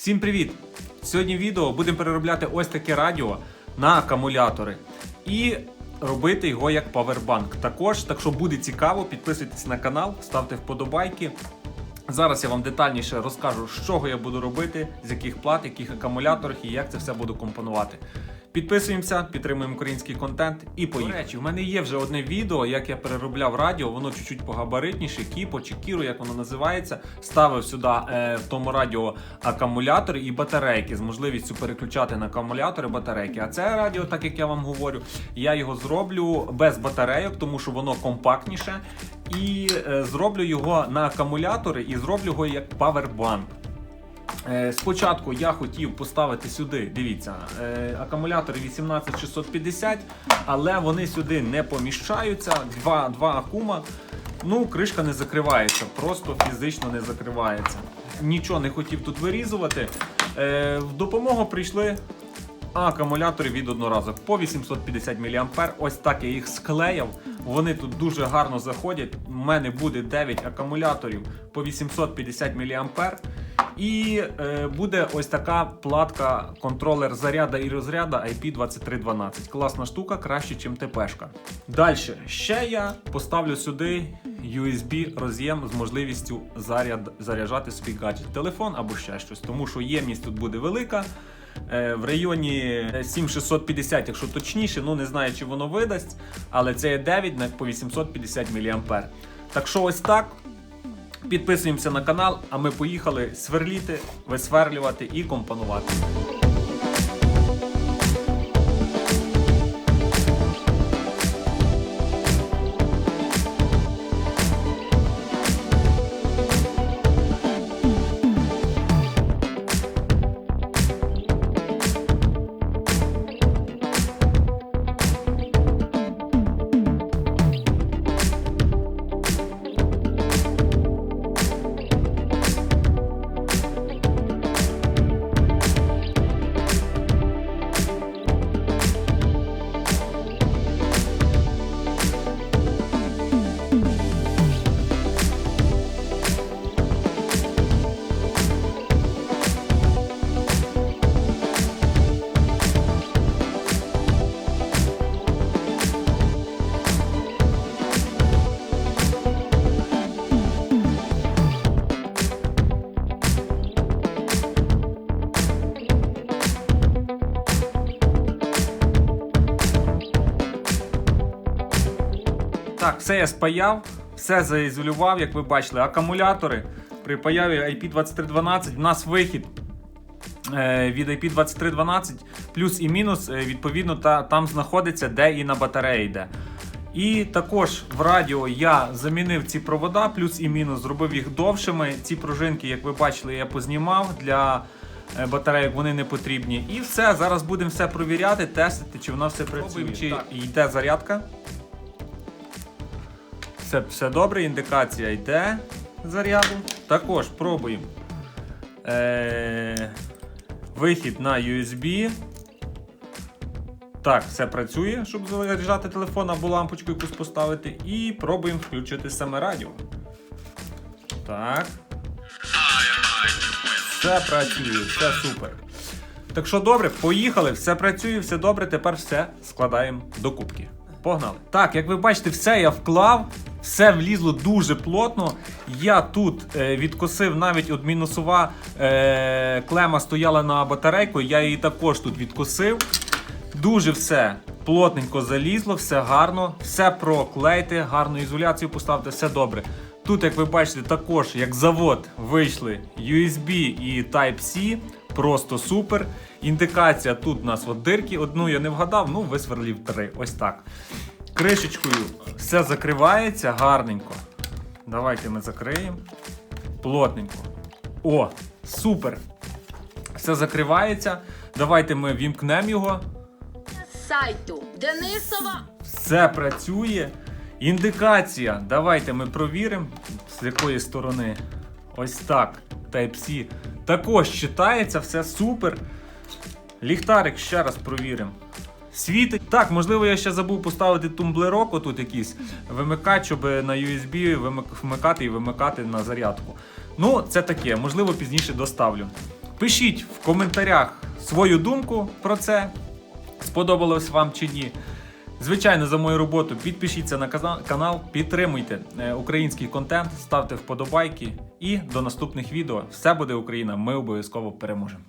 Всім привіт! Сьогодні в відео будемо переробляти ось таке радіо на акумулятори і робити його як павербанк. Також, так що буде цікаво, підписуйтесь на канал, ставте вподобайки. Зараз я вам детальніше розкажу, з чого я буду робити, з яких плат, яких акумуляторів і як це все буду компонувати. Підписуємося, підтримуємо український контент і поїхали. До речі, в мене є вже одне відео, як я переробляв радіо, воно чуть-чуть погабаритніше, кіпо чи кіро, як воно називається. Ставив сюди е, в тому радіо акумулятори і батарейки з можливістю переключати на акумулятори батарейки. А це радіо, так як я вам говорю, я його зроблю без батарейок, тому що воно компактніше. І е, зроблю його на акумулятори і зроблю його як павербанк. Е, Спочатку я хотів поставити сюди, дивіться, е, акумулятори 18650, але вони сюди не поміщаються. Два, два акума. Ну, кришка не закривається, просто фізично не закривається. Нічого не хотів тут вирізувати. Е, В допомогу прийшли акумулятори від одноразок по 850 мА. Ось так я їх склеяв. Вони тут дуже гарно заходять. У мене буде 9 акумуляторів по 850 мА. І е, буде ось така платка контролер заряда і розряда IP2312. Класна штука, краще, ніж ТПшка. Далі, ще я поставлю сюди USB роз'єм з можливістю заряд, заряджати свій гаджет, телефон або ще щось, тому що ємність тут буде велика. Е, В районі 7650, якщо точніше, ну не знаю, чи воно видасть, але це є 9 по 850 мА. Так що ось так. Підписуємося на канал, а ми поїхали сверліти, висверлювати і компонувати. Так, все я спаяв, все заізолював, як ви бачили, акумулятори. При появі IP2312 в нас вихід е, від IP2312 плюс і мінус, е, відповідно, та, там знаходиться, де і на батареї йде. І також в радіо я замінив ці провода, плюс і мінус, зробив їх довшими. Ці пружинки, як ви бачили, я познімав для е, батарейок, вони не потрібні. І все, зараз будемо все провіряти, тестити, чи воно все працює, чи йде зарядка. Все, все добре, індикація йде заряду. Також пробуємо е- вихід на USB. Так, все працює, щоб заряджати телефон або лампочку якусь поставити. І пробуємо включити саме радіо. Так. Все працює, все супер. Так що добре, поїхали, все працює, все добре, тепер все складаємо до кубки. Погнали. Так, як ви бачите, все я вклав, все влізло дуже плотно. Я тут е, відкосив навіть от мінусова е, клема стояла на батарейку, я її також тут відкосив. Дуже все плотненько залізло, все гарно, все проклейте, гарну ізоляцію поставте, все добре. Тут, як ви бачите, також як завод вийшли USB і Type-C. Просто супер. Індикація тут у нас от дирки. Одну я не вгадав, ну висверлів три. Ось так. Кришечкою все закривається гарненько. Давайте ми закриємо. Плотненько. О, супер! Все закривається. Давайте ми вімкнемо його. сайту Денисова. Все працює. Індикація. Давайте ми провіримо, з якої сторони. Ось так. Type-C. Також читається, все супер. Ліхтарик ще раз провіримо. Світить. Так, можливо, я ще забув поставити тумблерок, отут якийсь вимикач, щоб на USB вмикати і вимикати на зарядку. Ну, це таке, можливо, пізніше доставлю. Пишіть в коментарях свою думку про це, сподобалось вам чи ні. Звичайно, за мою роботу підпишіться на канал, підтримуйте е, український контент, ставте вподобайки і до наступних відео. Все буде Україна! Ми обов'язково переможемо.